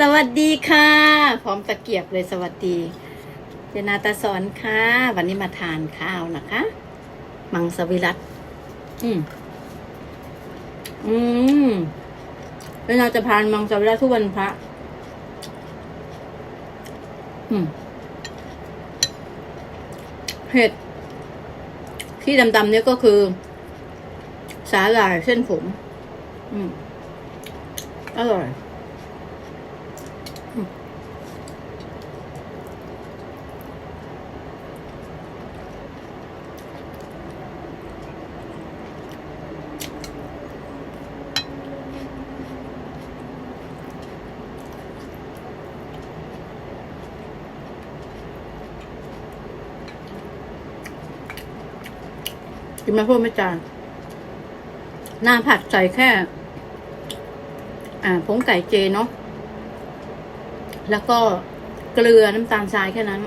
สวัสดีค่ะพร้อมตะเกียบเลยสวัสดีเจนาตาสอนค่ะ วันนี้มาทานข้าวนะคะ มังสวิรัตอืมอืมเวลาจะทานมังสวิรัตทุกวันพระ อืมเห็ดที่ดำๆเนี่ยก็คือ สาหร่ายเส้นผม อืมอร่อย กินมาพูดไม่จานหน้าผัดใส่แค่ อ่าผงไก่เจเนาะแล้วก็เกลือน้ำตาลทรายแค่นั้น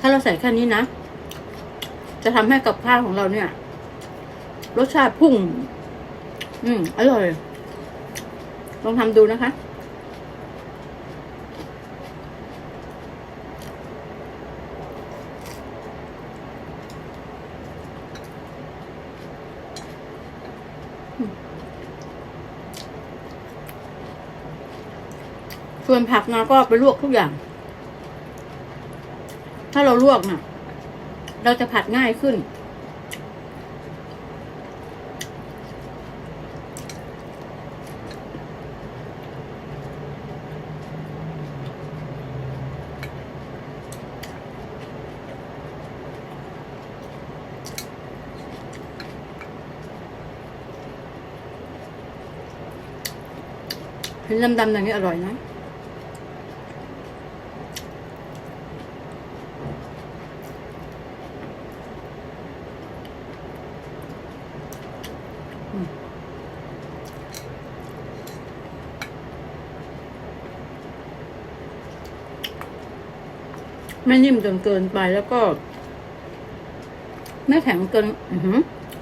ถ้าเราใส่แค่นี้นะ จะทำให้กับข้าวของเราเนี่ย รสชาติพุ่ง อืม อร่อย ลองทำดูนะคะ ส่วนผักนะก็ไปลวกทุกอย่าง ถ้าเราลวกนะ่ะ เราจะผัดง่ายขึ้น เห็นดำๆอย่างนี้อร่อยนะไม่นิ่มจนเกินไปแล้วก็ ไม่แข็งเกิน อือหือ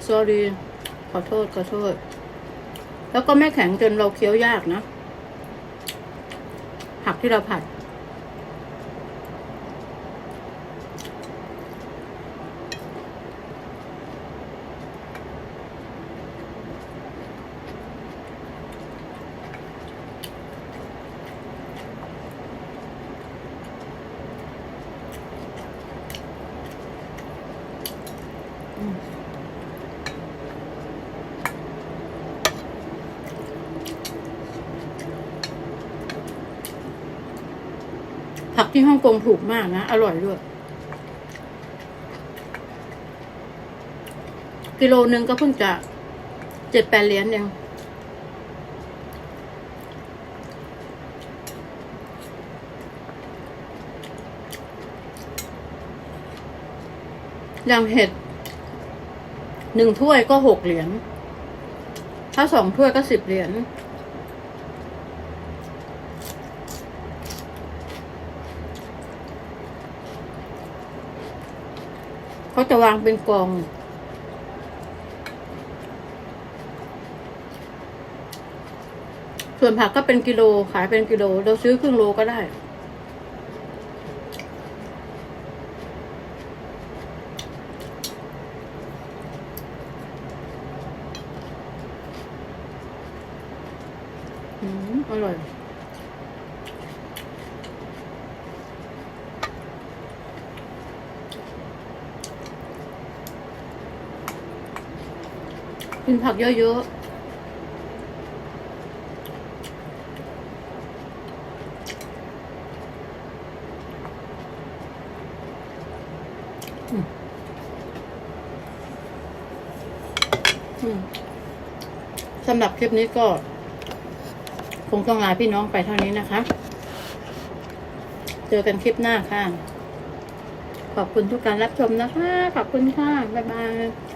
sorry ขอโทษ ขอโทษ แล้วก็ไม่แข็งจนเราเคี้ยวยากนะ ผักที่เราผัด อืม ผักที่ฮ่องกงถูกมากนะ อร่อยด้วย กิโลนึงก็เพิ่งจะเจ็ดแปดเหรียญเองอย่างเห็ดหนึ่งถ้วยก็หกเหรียญ ถ้าสองถ้วยก็สิบเหรียญ เขาจะวางเป็นกอง ส่วนผักก็เป็นกิโลขายเป็นกิโล เราซื้อครึ่งโลก็ได้อืมอร่อย กินผักเยอะๆอืมอืมสำหรับคลิปนี้ก็ คงต้องลาพี่น้องไปเท่านี้นะคะ เจอกันคลิปหน้าค่ะ ขอบคุณทุกการรับชมนะคะ ขอบคุณค่ะ บ๊ายบาย